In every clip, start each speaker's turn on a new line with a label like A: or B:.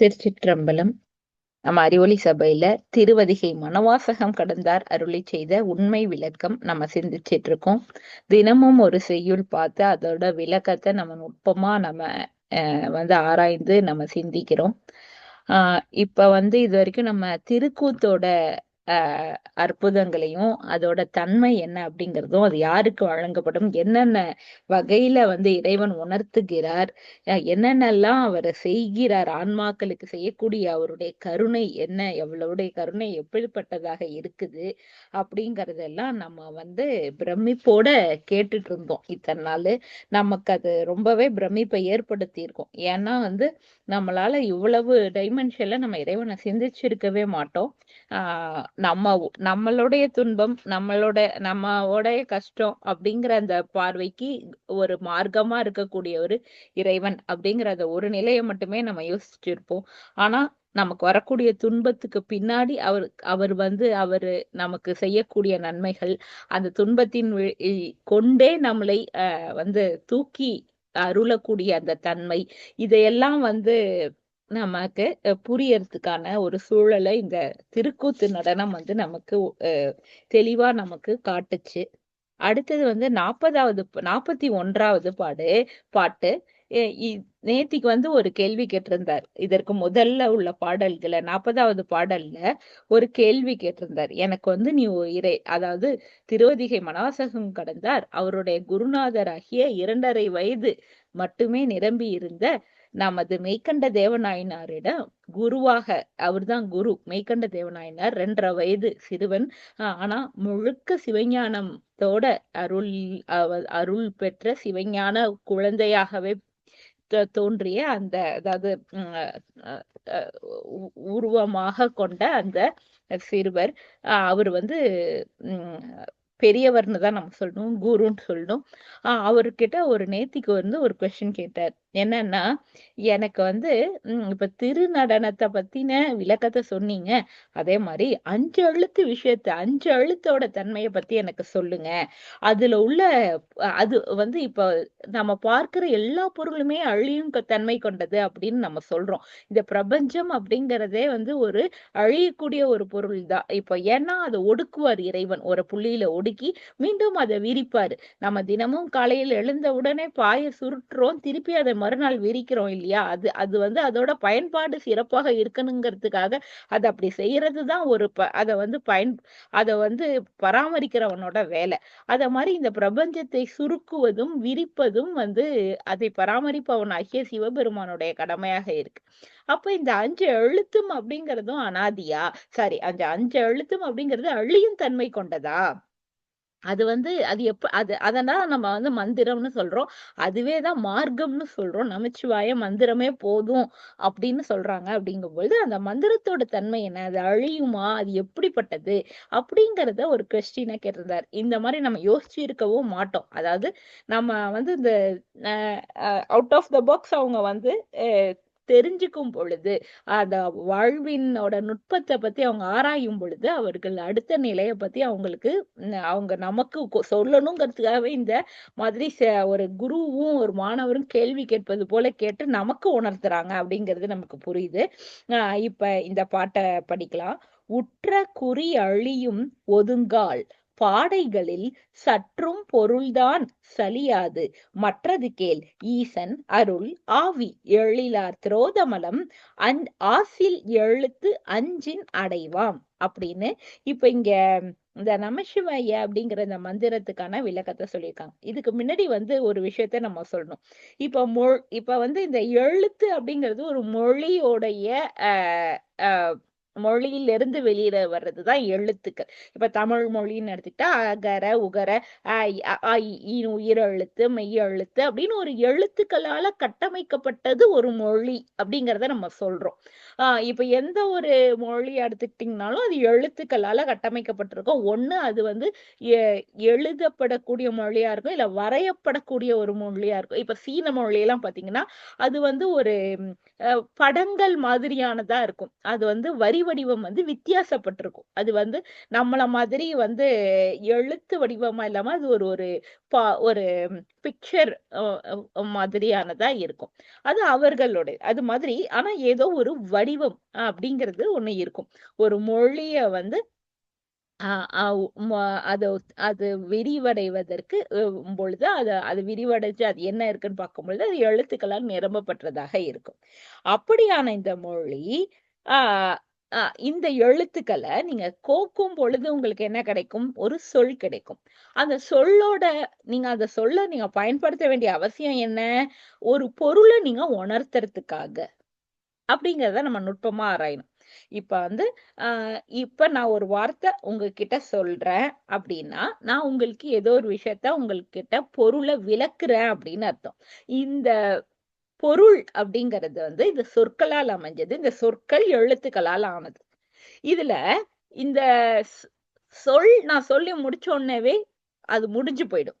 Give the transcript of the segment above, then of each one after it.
A: திருச்சிற்றம்பலம் நம்ம அறிவொளி சபையில திருவதிகை மனவாசகம் கடந்தார் அருளி செய்த உண்மை விளக்கம் நம்ம சிந்திச்சிட்டு இருக்கோம் தினமும் ஒரு செய்யுள் பார்த்து அதோட விளக்கத்தை நம்ம நுட்பமா நம்ம அஹ், வந்து ஆராய்ந்து நம்ம சிந்திக்கிறோம். ஆஹ் இப்ப வந்து இது வரைக்கும் நம்ம திருக்கூத்தோட ஆஹ் அற்புதங்களையும் அதோட தன்மை என்ன அப்படிங்கிறதும் அது யாருக்கு வழங்கப்படும் என்னென்ன வகையில வந்து இறைவன் உணர்த்துகிறார் என்னென்னலாம் அவர் செய்கிறார் ஆன்மாக்களுக்கு செய்யக்கூடிய அவருடைய கருணை என்ன எவ்வளவுடைய கருணை எப்படிப்பட்டதாக இருக்குது அப்படிங்கறதெல்லாம் நம்ம வந்து பிரமிப்போட கேட்டுட்டு இருந்தோம் இத்தனை நாள். நமக்கு அது ரொம்பவே பிரமிப்பை ஏற்படுத்தி இருக்கும் ஏன்னா வந்து நம்மளால இவ்வளவு டைமென்ஷன்ல நம்ம இறைவனை சிந்திச்சிருக்கவே மாட்டோம். ஆஹ் நம்ம நம்மளுடைய துன்பம் நம்மளோட நம்மளுடைய கஷ்டம் அப்படிங்கிற அந்த பார்வைக்கு ஒரு மார்க்கமா இருக்கக்கூடிய ஒரு இறைவன் அப்படிங்கிற அந்த ஒரு நிலையை மட்டுமே நம்ம யோசிச்சிருப்போம். ஆனா நமக்கு வரக்கூடிய துன்பத்துக்கு பின்னாடி அவர் அவர் வந்து அவரு நமக்கு செய்யக்கூடிய நன்மைகள் அந்த துன்பத்தின் கொண்டே நம்மளை வந்து தூக்கி அருளக்கூடிய அந்த தன்மை இதையெல்லாம் வந்து நமக்கு புரியறதுக்கான ஒரு சூழலை இந்த திருக்கூத்து நடனம் வந்து நமக்கு தெளிவா நமக்கு காட்டுச்சு. அடுத்தது வந்து நாற்பதாவது நாற்பத்தி ஒன்றாவது பாடு பாட்டு. நேத்திக்கு வந்து ஒரு கேள்வி கேட்டிருந்தார். இதற்கு முதல்ல உள்ள பாடல்கள நாற்பதாவது பாடல்ல ஒரு கேள்வி கேட்டிருந்தார். எனக்கு வந்து நீ இறை அதாவது திருவதிகை மனவாசகம் கடந்தார். அவருடைய குருநாதராகிய இரண்டரை வயது மட்டுமே நிரம்பி இருந்த நமது மெய்கண்ட தேவநாயனாரிடம் குருவாக அவர்தான் குரு மெய்கண்ட தேவநாயனார் ரெண்டரை வயது சிறுவன். ஆனா முழுக்க சிவஞானத்தோட அருள் அருள் பெற்ற சிவஞான குழந்தையாகவே தோ- தோன்றிய அந்த அதாவது உருவமாக கொண்ட அந்த சிறுவர். அவர் வந்து உம், பெரியவர்னு தான் நம்ம சொல்லணும் குருன்னு சொல்லணும். அவர்கிட்ட ஒரு நேத்திக்கு வந்து ஒரு கொஸ்டின் கேட்டார். என்னன்னா எனக்கு வந்து உம், இப்ப திருநடனத்தை பத்தின விளக்கத்தை சொன்னீங்க. அதே மாதிரி அஞ்சு எழுத்து விஷயத்த அஞ்சு எழுத்தோட தன்மையை பத்தி எனக்கு சொல்லுங்க. அதுல உள்ள அது வந்து இப்ப நம்ம பார்க்கிற எல்லா பொருளுமே அழியும் தன்மை கொண்டது அப்படின்னு நம்ம சொல்றோம். இந்த பிரபஞ்சம் அப்படிங்கிறதே வந்து ஒரு அழியக்கூடிய ஒரு பொருள் தான் இப்போ ஏன்னா அதை ஒடுக்குவார் இறைவன். ஒரு புள்ளியில ஒடுக்கி மீண்டும் அதை விரிப்பாரு. நம்ம தினமும் காலையில் எழுந்த உடனே பாயை சுருட்டுறோம் திருப்பி அதை மறுநாள் விரிக்கிறோம் இல்லையா? அது அது வந்து அதோட பயன்பாடு சிறப்பாக இருக்கணுங்கிறதுக்காக அதை அப்படி செய்யறது தான் ஒரு ப அதை வந்து பயன் அதை வந்து பராமரிக்கிறவனோட வேலை. அத மாதிரி இந்த பிரபஞ்சத்தை சுருக்குவதும் விரிப்பதும் வந்து அதை பராமரிப்பவனாகிய சிவபெருமானுடைய கடமையாக இருக்கு. அப்ப இந்த அஞ்சு எழுத்தும் அப்படிங்கிறதும் அனாதியா? சாரி அந்த அஞ்சு எழுத்தும் அப்படிங்கிறது அழியும் தன்மை கொண்டதா? அது வந்து அது எப்ப அது அதனால நம்ம வந்து மந்திரம்னு சொல்றோம். அதுவே தான் மார்க்கம்னு சொல்றோம். நமச்சிவாய மந்திரமே போதும் அப்படின்னு சொல்றாங்க. அப்படிங்கும்பொழுது அந்த மந்திரத்தோட தன்மை என்ன? அது அழியுமா? அது எப்படிப்பட்டது? அப்படிங்கிறத ஒரு கொஸ்டினா கேட்டிருந்தார். இந்த மாதிரி நம்ம யோசிச்சு இருக்கவும் மாட்டோம். அதாவது நம்ம வந்து இந்த அவுட் ஆஃப் த பாக்ஸ் அவங்க வந்து தெரிஞ்சுக்கும் பொழுது அந்த வாழ்வினோட நுட்பத்தை பத்தி அவங்க ஆராயும் பொழுது அவர்கள் அடுத்த நிலையை பத்தி அவங்களுக்கு அவங்க நமக்கு கொ- சொல்லணுங்கிறதுக்காகவே இந்த மாதிரி ச- ஒரு குருவும் ஒரு மாணவரும் கேள்வி கேட்பது போல கேட்டு நமக்கு உணர்த்துறாங்க அப்படிங்கிறது நமக்கு புரியுது. இப்ப இந்த பாட்டை படிக்கலாம். உற்ற குறி அழியும் ஒதுங்கால் பாடைகளில் சற்றும் பொருள்தான் சலியாது. மற்றது கேள் ஈசன் அருள் ஆவி எழிலார் திரோதமலம் அந் ஆசில் எழுத்து அஞ்சின் அடைவாம். அப்படின்னு இப்ப இங்க இந்த நமசிவாய அப்படிங்கிற இந்த மந்திரத்துக்கான விளக்கத்தை சொல்லியிருக்காங்க. இதுக்கு முன்னாடி வந்து ஒரு விஷயத்த நம்ம சொல்லணும். இப்ப மொ இப்ப வந்து இந்த எழுத்து அப்படிங்கிறது ஒரு மொழியோடைய ஆஹ் ஆஹ் மொழியிலிருந்து வெளியில வர்றதுதான் எழுத்துக்கள். இப்ப தமிழ் மொழின்னு எடுத்துக்கிட்டா அகர உகர உயிர் எழுத்து மெய் எழுத்து இ, மெய்யெழுத்து அப்படின்னு ஒரு எழுத்துக்களால கட்டமைக்கப்பட்டது ஒரு மொழி அப்படிங்கிறத நம்ம சொல்றோம். ஆஹ் இப்ப எந்த ஒரு மொழி எடுத்துக்கிட்டீங்கனாலும் அது எழுத்துக்களால கட்டமைக்கப்பட்டிருக்கும். ஒண்ணு அது வந்து எ- எழுதப்படக்கூடிய மொழியா இருக்கும் இல்ல வரையப்படக்கூடிய ஒரு மொழியா இருக்கும். இப்ப சீன மொழியெல்லாம் பாத்தீங்கன்னா அது வந்து ஒரு படங்கள் மாதிரியானதா இருக்கும். அது வந்து வரி வடிவம் வந்து வித்தியாசப்பட்டிருக்கும். அது வந்து நம்மள மாதிரி வந்து எழுத்து வடிவமா இல்லாம அது ஒரு ஒரு பா ஒரு பிக்சர் மாதிரியானதா இருக்கும். அது அவர்களுடைய அது மாதிரி ஆனா ஏதோ ஒரு வடிவம் அப்படிங்கிறது ஒண்ணு இருக்கும். ஒரு மொழிய வந்து ஆஹ் அது அது விரிவடைவதற்கு பொழுது அது அது விரிவடைஞ்சு அது என்ன இருக்குன்னு பார்க்கும் பொழுது அது எழுத்துக்களால் நிரம்பப்பட்டதாக இருக்கும். அப்படியான இந்த மொழி ஆஹ் ஆஹ் இந்த எழுத்துக்களை நீங்க கோக்கும் பொழுது உங்களுக்கு என்ன கிடைக்கும்? ஒரு சொல் கிடைக்கும். அந்த சொல்லோட நீங்க அந்த சொல்ல நீங்க பயன்படுத்த வேண்டிய அவசியம் என்ன? ஒரு பொருளை நீங்க உணர்த்துறதுக்காக. அப்படிங்கிறத நம்ம நுட்பமா ஆராயணும். இப்ப வந்து ஆஹ் இப்ப நான் ஒரு வார்த்தை உங்ககிட்ட சொல்றேன் அப்படின்னா நான் உங்களுக்கு ஏதோ ஒரு விஷயத்த உங்ககிட்ட பொருளை விளக்குறேன் அப்படின்னு அர்த்தம். இந்த பொருள் அப்படிங்கிறது வந்து இந்த சொற்களால் அமைஞ்சது. இந்த சொற்கள் எழுத்துக்களால் ஆனது. இதுல இந்த சொல் நான் சொல்லி முடிச்ச உடனேவே அது முடிஞ்சு போயிடும்.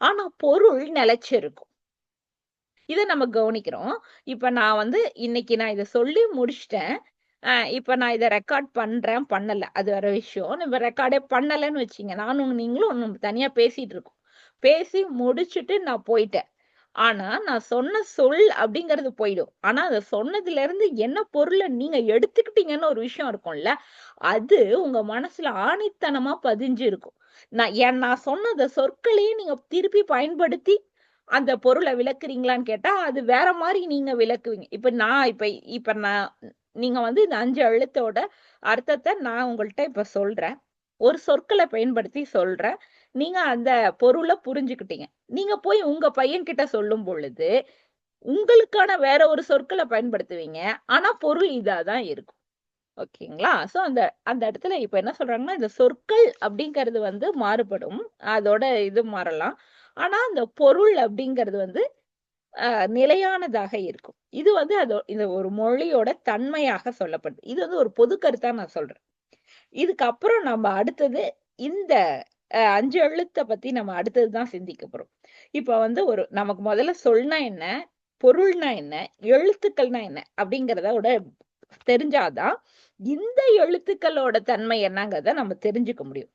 A: ஆனா பொருள் நிலைச்சிருக்கும். இதை நம்ம கவனிக்கிறோம். இப்ப நான் வந்து இன்னைக்கு நான் இதை சொல்லி முடிச்சிட்டேன். இப்போ இப்ப நான் இதை ரெக்கார்ட் பண்றேன் பண்ணல. அது வேற விஷயம். இப்ப ரெக்கார்டே பண்ணலன்னு வச்சுங்க நானும் நீங்களும் ஒண்ணு தனியா பேசிட்டு இருக்கோம். பேசி முடிச்சுட்டு நான் போயிட்டேன். ஆனா நான் சொன்ன சொல் அப்படிங்கிறது போயிடும். ஆனா அதை சொன்னதுல இருந்து என்ன பொருளை நீங்க எடுத்துக்கிட்டீங்கன்னு ஒரு விஷயம் இருக்கும்ல அது உங்க மனசுல ஆணித்தனமா பதிஞ்சு இருக்கும் நான் ஏன் நான் சொன்ன சொற்களையும் சொற்களையே நீங்க திருப்பி பயன்படுத்தி அந்த பொருளை விளக்குறீங்களான்னு கேட்டா அது வேற மாதிரி நீங்க விளக்குவீங்க. இப்ப நான் இப்ப இப்ப நான் நீங்க வந்து இந்த அஞ்சு எழுத்தோட அர்த்தத்தை நான் உங்கள்கிட்ட இப்ப சொல்றேன். ஒரு சொற்களை பயன்படுத்தி சொல்றேன். நீங்க அந்த பொருளை புரிஞ்சுக்கிட்டீங்க. நீங்க போய் உங்க பையன் கிட்ட சொல்லும் பொழுது உங்களுக்கான வேற ஒரு சொற்களை பயன்படுத்துவீங்க. ஆனா பொருள் இதாதான் இருக்கும். ஓகேங்களா? ஸோ அந்த அந்த இடத்துல இப்ப என்ன சொல்றாங்கன்னா இந்த சொற்கள் அப்படிங்கிறது வந்து மாறுபடும். அதோட இது மாறலாம். ஆனா அந்த பொருள் அப்படிங்கிறது வந்து ஆஹ் நிலையானதாக இருக்கும். இது வந்து அது இந்த ஒரு மொழியோட தன்மையாக சொல்லப்படுது. இது வந்து ஒரு பொது கருத்தா நான் சொல்றேன். இதுக்கப்புறம் நம்ம அடுத்தது இந்த அஹ், அஞ்சு எழுத்தை பத்தி நம்ம அடுத்ததுதான் சிந்திக்க போறோம். இப்ப வந்து ஒரு நமக்கு முதல்ல சொல்னா என்ன பொருள்னா என்ன எழுத்துக்கள்னா என்ன அப்படிங்கறதோட தெரிஞ்சாதான் இந்த எழுத்துக்களோட தன்மை என்னங்கிறத நம்ம தெரிஞ்சுக்க முடியும்.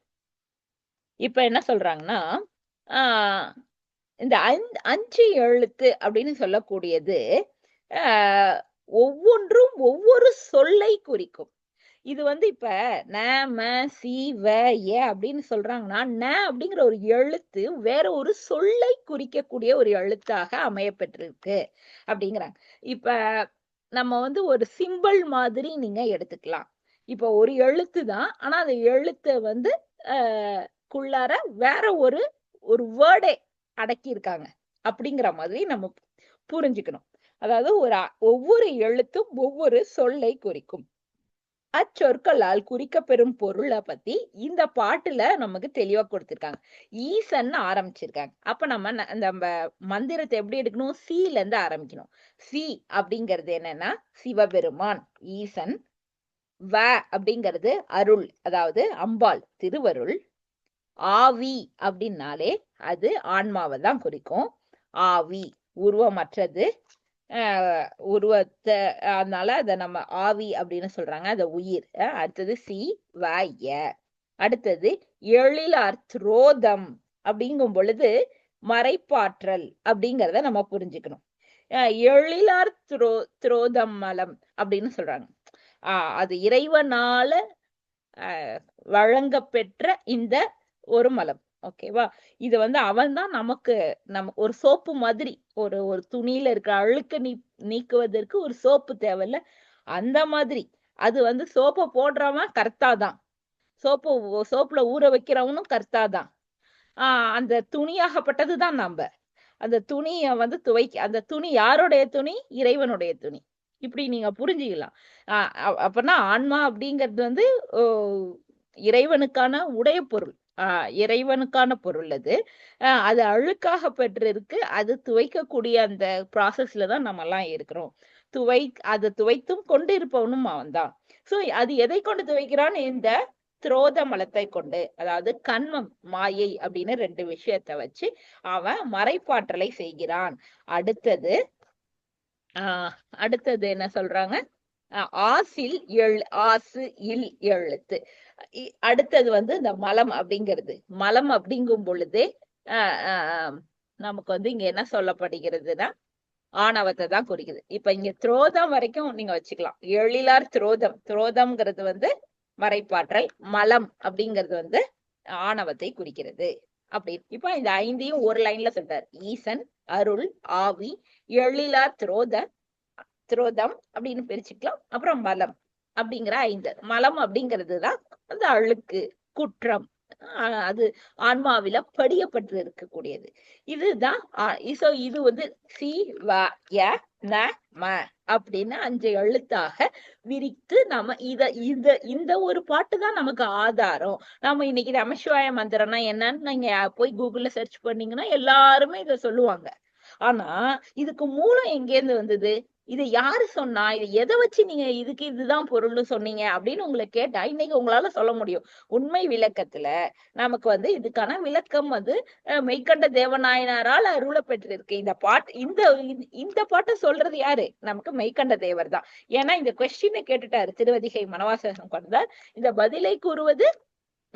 A: இப்ப என்ன சொல்றாங்கன்னா ஆஹ் இந்த அஞ்சு எழுத்து அப்படின்னு சொல்லக்கூடியது ஆஹ் ஒவ்வொன்றும் ஒவ்வொரு சொல்லை குறிக்கும். இது வந்து இப்ப ந ம சி வ ஏ அப்படின்னு சொல்றாங்கன்னா ந அப்படிங்கிற ஒரு எழுத்து வேற ஒரு சொல்லை குறிக்கக்கூடிய ஒரு எழுத்தாக அமையப்பெற்றிருக்கு அப்படிங்கிறாங்க. இப்ப நம்ம வந்து ஒரு சிம்பிள் மாதிரி நீங்க எடுத்துக்கலாம். இப்ப ஒரு எழுத்து தான் ஆனா அந்த எழுத்தை வந்து ஆஹ் குள்ளார வேற ஒரு ஒரு வேர்டே அடக்கி இருக்காங்க அப்படிங்கிற மாதிரி நம்ம புரிஞ்சுக்கணும். அதாவது ஒரு ஒவ்வொரு எழுத்தும் ஒவ்வொரு சொல்லை குறிக்கும். அச்சொற்களால் குறிக்கப்பெறும் பொருளை பத்தி இந்த பாட்டுல நமக்கு தெளிவா கொடுத்திருக்காங்க. ஈசன் ஆரம்பிச்சிருக்காங்க. அப்ப நம்ம ந- நம்ம மந்திரத்தை எப்படி எடுக்கணும்? சீல இருந்து ஆரம்பிக்கணும். சி அப்படிங்கிறது என்னன்னா சிவபெருமான் ஈசன் வ அப்படிங்கிறது அருள் அதாவது அம்பாள் திருவருள் ஆவி அப்படின்னாலே அது ஆன்மாவை தான் குறிக்கும். ஆவி உருவமற்றது. ஆஹ் உருவத்தை அதனால அதை நம்ம ஆவி அப்படின்னு சொல்றாங்க. அதை உயிர். அடுத்தது சி வாய. அடுத்தது எழிலார் துரோதம் அப்படிங்கும் பொழுது மறைப்பாற்றல் அப்படிங்கிறத நம்ம புரிஞ்சுக்கணும். எழிலார் துரோ துரோதம் மலம் அப்படின்னு சொல்றாங்க. ஆஹ் அது இறைவனால ஆஹ் வழங்கப்பெற்ற இந்த ஒரு மலம். ஓகேவா இது வந்து அவன் தான் நமக்கு நம்ம ஒரு சோப்பு மாதிரி ஒரு ஒரு துணியில இருக்கிற அழுக்க நீ நீக்குவதற்கு ஒரு சோப்பு தேவையில்ல. அந்த மாதிரி. அது வந்து சோப்பை போடுறவன் கர்த்தா தான். சோப்பு சோப்புல ஊற வைக்கிறவனும் கர்த்தா தான். ஆஹ் அந்த துணியாகப்பட்டது தான் நம்ம. அந்த துணியை வந்து துவைக்க அந்த துணி யாருடைய துணி? இறைவனுடைய துணி. இப்படி நீங்க புரிஞ்சுக்கலாம். ஆஹ் அப்பன்னா ஆன்மா அப்படிங்கிறது வந்து ஓ, இறைவனுக்கான உடைய பொருள். ஆஹ் இறைவனுக்கான பொருள் அது. அது அழுக்காக பெற்றிருக்கு. அது துவைக்கக்கூடிய அந்த ப்ராசஸ்ல தான் நம்ம எல்லாம் இருக்கிறோம். துவை அதை துவைத்தும் கொண்டு இருப்பவனும் அவன்தான். சோ அது எதை கொண்டு துவைக்கிறான்? இந்த துரோத மலத்தை கொண்டு அதாவது கண்மம் மாயை அப்படின்னு ரெண்டு விஷயத்த வச்சு அவன் மறைப்பாற்றலை செய்கிறான். அடுத்தது ஆஹ் அடுத்தது என்ன சொல்றாங்க? ஆசில் எழு ஆசு இல் எழுத்து. அடுத்தது வந்து இந்த மலம் அப்படிங்கிறது. மலம் அப்படிங்கும் பொழுது நமக்கு வந்து இங்க என்ன சொல்லப்படுகிறதுனா ஆணவத்தை தான் குறிக்குது. இப்ப இங்க துரோதம் வரைக்கும் நீங்க வச்சுக்கலாம். எழிலார் துரோதம். துரோதம்ங்கிறது வந்து மறைப்பாற்றல். மலம் அப்படிங்கிறது வந்து ஆணவத்தை குறிக்கிறது. அப்படின்னு இப்ப இந்த ஐந்தையும் ஒரு லைன்ல சொல்றாரு. ஈசன் அருள் ஆவி எழிலார் துரோத துரோதம் அப்படின்னு பிரிச்சுக்கலாம். அப்புறம் மலம் அப்படிங்கிற ஐந்து. மலம் அப்படிங்கிறது தான் அந்த அழுக்கு குற்றம் அது ஆன்மாவில படியப்பட்டு இருக்கக்கூடியது. இதுதான் ஆ- இது வந்து சி வ ய ந ம அப்படின்னு அஞ்சு எழுத்தாக விரித்து நம்ம இத இந்த இந்த ஒரு பாட்டு தான் நமக்கு ஆதாரம். நம்ம இன்னைக்கு நமசிவாய மந்திரம்னா என்னன்னு நீங்க போய் கூகுள்ல சர்ச் பண்ணீங்கன்னா எல்லாருமே இத சொல்லுவாங்க. ஆனா இதுக்கு மூலம் எங்கேருந்து வந்தது? இது யாரு சொன்னா? இது எதை வச்சு நீங்க இதுக்கு இதுதான் பொருள்னு சொன்னீங்க? அப்படின்னு உங்களை கேட்டா இன்னைக்கு உங்களால சொல்ல முடியும். உண்மை விளக்கத்துல நமக்கு வந்து இதுக்கான விளக்கம் வந்து மெய்கண்ட தேவநாயனாரால் அருள பெற்றிருக்கு. இந்த பாட்டு இந்த இந்த- இந்த பாட்டை சொல்றது யாரு? நமக்கு மெய்கண்ட தேவர் தான். ஏன்னா இந்த கொஸ்டினை கேட்டுட்டாரு திருவதிகை மனவாசகம் கொண்டார் இந்த பதிலை கூறுவது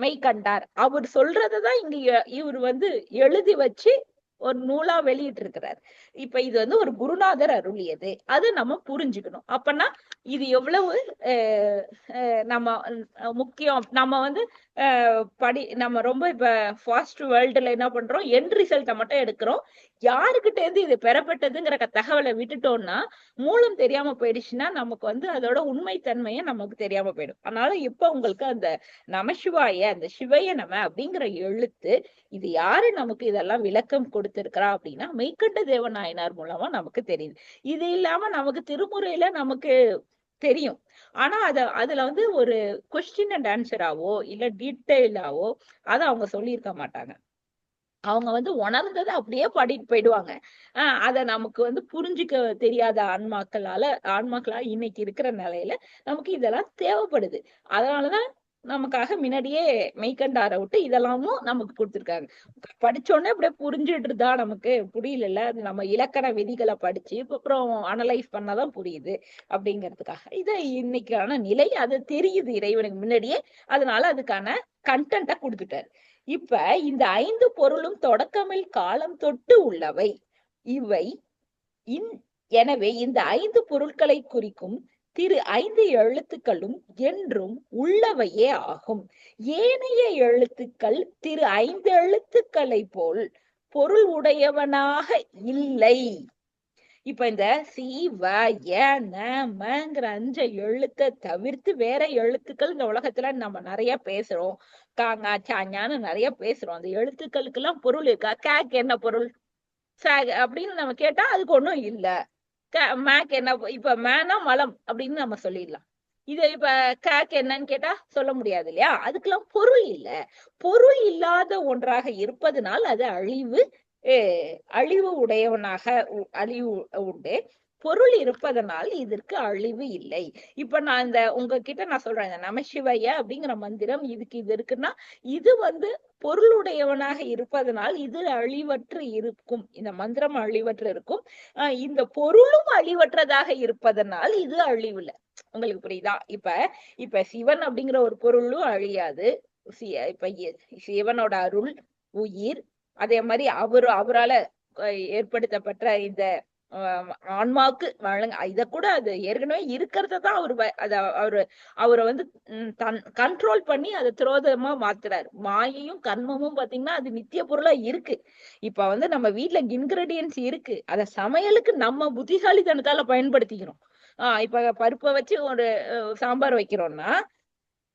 A: மெய்கண்டார். அவர் சொல்றதுதான் இங்க இவர் வந்து எழுதி வச்சு ஒரு நூலா வெளியிட்டு இருக்கிறார் இப்ப இது வந்து ஒரு குருநாதர் அருளியது. அது நம்ம புரிஞ்சுக்கணும். அப்பனா இது எவ்வளவு அஹ், அஹ், நம்ம அஹ், முக்கியம். நம்ம வந்து படி நம்ம ரொம்ப இப்ப ஃபாஸ்ட் வேர்ல்டுல என்ன பண்றோம்? என் ரிசல்ட்டை மட்டும் எடுக்கிறோம். யாருக்கிட்ட இருந்து இது பெறப்பட்டதுங்கிற தகவலை விட்டுட்டோம்னா மூலம் தெரியாம போயிடுச்சுன்னா நமக்கு வந்து அதோட உண்மைத்தன்மையை நமக்கு தெரியாம போயிடும். அதனால இப்ப உங்களுக்கு அந்த நமசிவாய அந்த சிவைய நம அப்படிங்கிற எழுத்து இது யாரு நமக்கு இதெல்லாம் விளக்கம் கொடுத்திருக்கிறா அப்படின்னா மெய்கண்ட தேவநாயனார் மூலமா நமக்கு தெரியுது. இது இல்லாம நமக்கு திருமுறையில நமக்கு தெரியும். ஆனா அத அதுல வந்து ஒரு கொஸ்டின் அண்ட் ஆன்சராவோ இல்ல டீட்டெயிலாவோ அதை அவங்க சொல்லியிருக்க மாட்டாங்க. அவங்க வந்து உணர்ந்ததை அப்படியே பாடிட்டு போயிடுவாங்க. ஆஹ் அத நமக்கு வந்து புரிஞ்சுக்க தெரியாத ஆன்மாக்களால ஆன்மாக்களா இன்னைக்கு இருக்கிற நிலையில நமக்கு இதெல்லாம் தேவைப்படுது. அதனாலதான் நமக்காக முன்னாடியே மெய்கண்டார விட்டு இதெல்லாமும் நமக்கு கொடுத்துருக்காங்க. படிச்ச உடனே அப்படியே புரிஞ்சிடுறதா நமக்கு புரியல அது நம்ம இலக்கண விதிகளை படிச்சு அப்புறம் அனலைஸ் பண்ணாதான் புரியுது அப்படிங்கிறதுக்காக. இது இன்னைக்கான நிலை. அது தெரியுது இறைவனுக்கு முன்னாடியே. அதனால அதுக்கான கண்டென்ட்டை கொடுத்துட்டாரு. இப்ப இந்த ஐந்து பொருளும் தொடக்கமில் காலம் தொட்டு உள்ளவை. இவை இன் எனவே இந்த ஐந்து பொருட்களை குறிக்கும் திரு ஐந்து எழுத்துக்களும் என்றும் உள்ளவையே ஆகும். ஏனைய எழுத்துக்கள் திரு ஐந்து எழுத்துக்களை போல் பொருள் உடையவனாக இல்லை. இப்ப இந்த சி வ மங்கிற அஞ்ச எழுத்தை தவிர்த்து வேற எழுத்துக்கள் இந்த உலகத்துல நம்ம நிறைய பேசுறோம். காங்கா சாஞ்சான்னு நிறைய பேசுறோம். அந்த எழுத்துக்களுக்கு எல்லாம் பொருள் இருக்கா? கேக் என்ன பொருள்? சாக் அப்படின்னு நம்ம கேட்டா அதுக்கு ஒண்ணும் இல்ல. மேக் என்ன இப்ப மேனா மலம் அப்படின்னு நம்ம சொல்லிடலாம். இது இப்ப கேக் என்னன்னு கேட்டா சொல்ல முடியாது இல்லையா? அதுக்கெல்லாம் பொருள் இல்ல. பொருள் இல்லாத ஒன்றாக இருப்பதனால் அது அழிவு அஹ் அழிவு உடையவனாக உ- அழிவு உண்டு. பொருள் இருப்பதனால் இதற்கு அழிவு இல்லை. இப்ப நான் இந்த உங்ககிட்ட நான் சொல்றேன் இந்த நமசிவய அப்படிங்கிற மந்திரம் இதுக்கு இது இருக்குன்னா இது வந்து பொருளுடையவனாக இருப்பதனால் இது அழிவற்று இருக்கும். இந்த மந்திரம் அழிவற்று இருக்கும். ஆஹ் இந்த பொருளும் அழிவற்றதாக இருப்பதனால் இது அழிவுல உங்களுக்கு புரியுதா? இப்ப இப்ப சிவன் அப்படிங்கிற ஒரு பொருளும் அழியாது. இப்ப சிவனோட அருள் உயிர் அதே மாதிரி அவரு அவரால ஏற்படுத்தப்பட்ட இந்த ஆன்மாவுக்கு வழங்க இத கூட அது ஏற்கனவே இருக்கிறத தான் அவர் அத அவரு அவரை வந்து தன் கண்ட்ரோல் பண்ணி அதை துரோதமா மாத்துறாரு. மாயையும் கர்மமும் பாத்தீங்கன்னா அது நித்திய பொருளா இருக்கு. இப்ப வந்து நம்ம வீட்டுல இன்கிரீடியன்ஸ் இருக்கு. அத சமையலுக்கு நம்ம புத்திசாலித்தனத்தால பயன்படுத்திக்கிறோம். ஆஹ் இப்ப பருப்பை வச்சு ஒரு சாம்பார் வைக்கிறோம்னா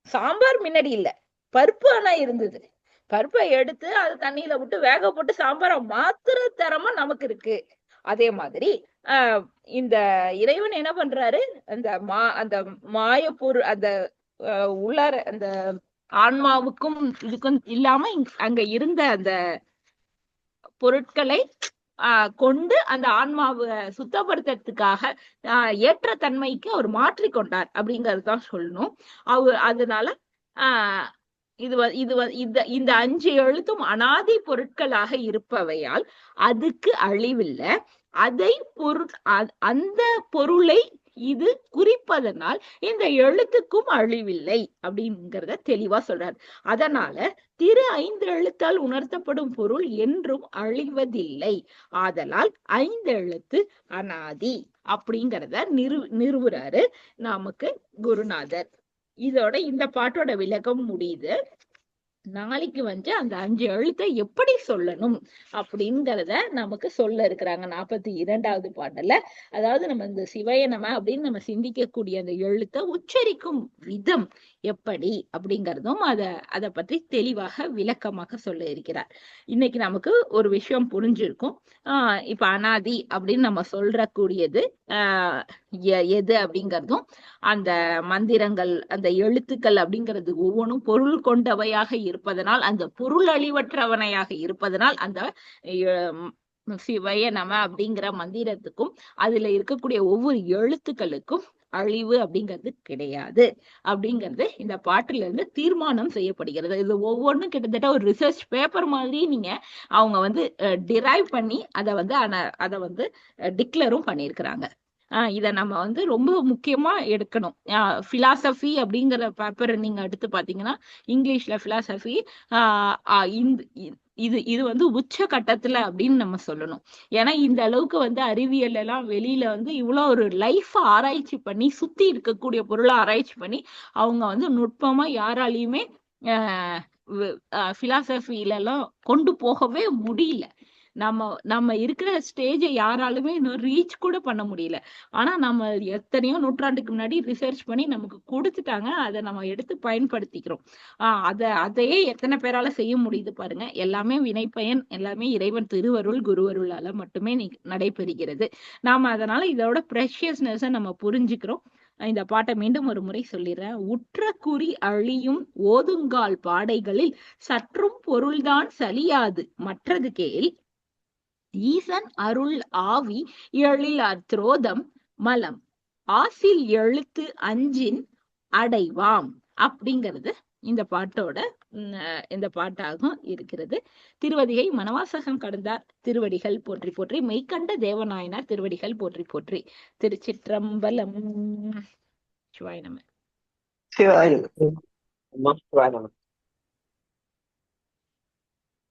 A: சாம்பார் முன்னாடி இல்ல பருப்பு ஆனா இருந்தது. பருப்பை எடுத்து அது தண்ணியில விட்டு வேக போட்டு சாம்பாரை மாத்துற திறமை நமக்கு இருக்கு. அதே மாதிரி ஆஹ் இந்த இறைவன் என்ன பண்றாரு? அந்த மா அந்த மாயப்பொரு அந்த உள்ளார அந்த ஆன்மாவுக்கும் இதுக்கும் இல்லாம அங்க இருந்த அந்த பொருட்களை ஆஹ் கொண்டு அந்த ஆன்மாவை சுத்தப்படுத்துறதுக்காக ஏற்ற தன்மைக்கு அவர் மாற்றிக்கொண்டார் அப்படிங்கறதுதான் சொல்லணும். அவர் அதனால ஆஹ் இது இது இந்த இந்த அஞ்சு எழுத்தும் அனாதி பொருட்களாக இருப்பவையால் அதுக்கு அழிவில்லை. அதை பொருள் அ- அந்த பொருளை இது குறிப்பதனால் இந்த எழுத்துக்கும் அழிவில்லை அப்படிங்கிறத தெளிவா சொல்றாரு. அதனால திரு ஐந்து எழுத்தால் உணர்த்தப்படும் பொருள் என்றும் அழிவதில்லை. ஆதலால் ஐந்து எழுத்து அனாதி அப்படிங்கிறத நிறு நிறுவுறாரு நமக்கு குருநாதர். இதோட இந்த பாட்டோட விளக்கம் முடியுது. நாளைக்கு வந்து அந்த அஞ்சு எழுத்தை எப்படி சொல்லணும் அப்படிங்கிறத நமக்கு சொல்ல இருக்கிறாங்க நாற்பத்தி இரண்டாவது பாட்டுல அதாவது நம்ம இந்த சிவயனம அப்படின்னு நம்ம சிந்திக்கக்கூடிய அந்த எழுத்தை உச்சரிக்கும் விதம் எப்படி அப்படிங்கிறதும் அத அதை பற்றி தெளிவாக விளக்கமாக சொல்ல இருக்கிறார். இன்னைக்கு நமக்கு ஒரு விஷயம் புரிஞ்சிருக்கும். ஆஹ் இப்ப அனாதி அப்படின்னு நம்ம சொல்ற கூடியது ஆஹ் எது அப்படிங்கிறதும் அந்த மந்திரங்கள் அந்த எழுத்துக்கள் அப்படிங்கிறது ஒவ்வொன்றும் பொருள் கொண்டவையாக இருப்பதனால் அந்த பொருள் அழிவற்றவனையாக இருப்பதனால் அந்த சிவய நம அப்படிங்கிற மந்திரத்துக்கும் அதுல இருக்கக்கூடிய ஒவ்வொரு எழுத்துக்களுக்கும் அழிவு அப்படிங்கிறது கிடையாது. அப்படிங்கிறது இந்த பாட்டுல இருந்து தீர்மானம் செய்யப்படுகிறது. இது ஒவ்வொன்றும் கிட்டத்தட்ட ஒரு ரிசர்ச் பேப்பர் மாதிரி நீங்க அவங்க வந்து டிரைவ் பண்ணி அதை வந்து அதை வந்து டிக்ளரும் பண்ணியிருக்கிறாங்க. இதை நம்ம வந்து ரொம்ப முக்கியமா எடுக்கணும். பிலாசபி அப்படிங்கிற பேப்பர் நீங்க எடுத்து பாத்தீங்கன்னா இங்கிலீஷ்ல பிலாசபி இது இது வந்து உச்ச கட்டத்துல அப்படின்னு நம்ம சொல்லணும். ஏன்னா இந்த அளவுக்கு வந்து அறிவியல் எல்லாம் வெளியில வந்து இவ்வளவு ஒரு லைஃப் ஆராய்ச்சி பண்ணி சுத்தி இருக்கக்கூடிய பொருளை ஆராய்ச்சி பண்ணி அவங்க வந்து நுட்பமா யாராலையுமே பிலாசபில எல்லாம் கொண்டு போகவே முடியல. நம்ம நம்ம இருக்கிற ஸ்டேஜை யாராலுமே இன்னும் ரீச் கூட பண்ண முடியல. ஆனா நம்ம எத்தனையோ நூற்றாண்டுக்கு முன்னாடி ரிசர்ச் பண்ணி நமக்கு கொடுத்துட்டாங்க. அதை நம்ம எடுத்து பயன்படுத்திக்கிறோம். ஆஹ் அதை அதையே எத்தனை பேரால செய்ய முடியுது பாருங்க. எல்லாமே வினைப்பயன் எல்லாமே இறைவன் திருவருள் குருவருளால மட்டுமே நடைபெறுகிறது. நாம அதனால இதோட ப்ரெஷியஸ்னஸ் நம்ம புரிஞ்சுக்கிறோம். இந்த பாட்டை மீண்டும் ஒரு முறை சொல்லிடுறேன். உற்ற குறி அழியும் ஓதுங்கால் பாடைகளில் சற்றும் பொருள்தான் சலியாது. மற்றது கேள் ஈசன் அருள் ஆவி எழிலார் துரோதம் மலம். ஆசில் எழுத்து அஞ்சின் அடைவாம் அப்படிங்கிறது இந்த பாட்டோட இந்த பாட்டாகவும் இருக்கிறது. திருவதிகை மனவாசகம் கடந்தார் திருவடிகள் போற்றி போற்றி. மெய்கண்ட தேவநாயனார் திருவடிகள் போற்றி போற்றி. திருச்சிற்றம்பலம். சிவாய
B: சிவாய நம. சிவாய நம.